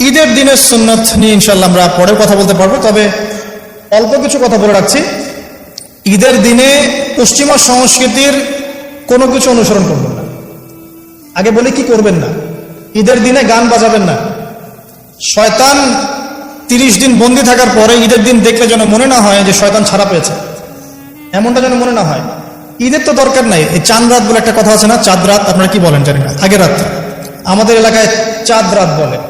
ঈদের দিনের সুন্নত নিয়ে ইনশাল্লাহ আমরা পরে কথা বলতে পারব। তবে অল্প কিছু কথা বলে রাখছি। ঈদের দিনে পশ্চিমা সংস্কৃতির কোনো কিছু অনুসরণ করবেন না। আগে বলি কি করবেন না। ঈদের দিনে গান বাজাবেন না। শয়তান তিরিশ দিন বন্দি থাকার পরে ঈদের দিন দেখলে যেন মনে না হয় যে শয়তান ছাড়া পেয়েছে। এমনটা যেন মনে না হয়। ঈদের তো দরকার নাই। এই চাঁদ রাত বলে একটা কথা আছে না? চাঁদ রাত, আপনারা কি বলেন জানি না। আগের রাত আমাদের এলাকায় চাঁদ রাত বলে।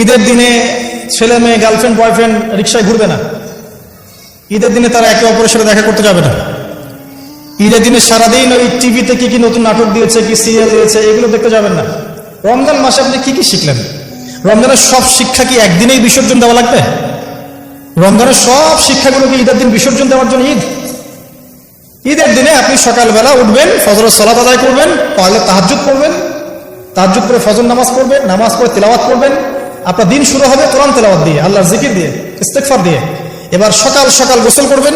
ঈদের দিনে ছেলে মেয়ে গার্লফ্রেন্ড বয়ফ্রেন্ড রিক্সায় ঘুরবে না। ঈদের দিনে তারা একে অপরের সাথে দেখা করতে যাবে না। ঈদের দিনে সারাদিন ওই টিভিতে কি কি নতুন নাটক দিয়েছে, কি সিরিয়াল দিয়েছে, এগুলো দেখতে যাবেন না। রমজান মাসে আপনি কি কি শিখলেন? রমজানের সব শিক্ষা কি একদিনেই বিসর্জন দেওয়া লাগবে? রমজানের সব শিক্ষাগুলোকে ঈদের দিন বিসর্জন দেওয়ার জন্য ঈদ? ঈদের দিনে আপনি সকালবেলা উঠবেন, ফজরের সলাত আদায় করবেন, পারলে তাহাজুদ করবেন তাহাজুদ করে ফজর নামাজ পড়বেন, নামাজ পড়ে তেলাওয়াত করবেন আপনার দিন শুরু হবে কোরআন তেলাওয়াত দিয়ে, আল্লাহর জিকির দিয়ে ইস্তেকফার দিয়ে। এবার সকাল সকাল গোসল করবেন,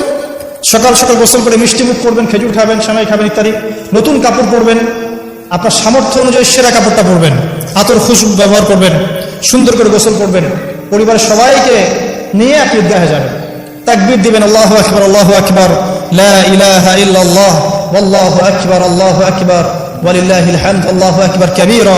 সকাল সকাল গোসল করে মিষ্টি মুখ করবেন, খেজুর খাবেন, সেমাই খাবেন ইত্যাদি, নতুন কাপড় পরবেন, আপনার সামর্থ্য অনুযায়ী সেরা কাপড়টা পরবেন, আতর খুশবু ব্যবহার করবেন, সুন্দর করে গোসল করবেন। পরিবারের সবাইকে নিয়ে আপনি ঈদগাহে যাবেন। তাকবীর দিবেন, আল্লাহ আকবর আল্লাহ আকবর, লা ইলাহা ইল্লাল্লাহ, ওয়াল্লাহু আকবার, আল্লাহু আকবার, ওয়ালিল্লাহিল হামদ, আল্লাহু আকবার, কাবীরা।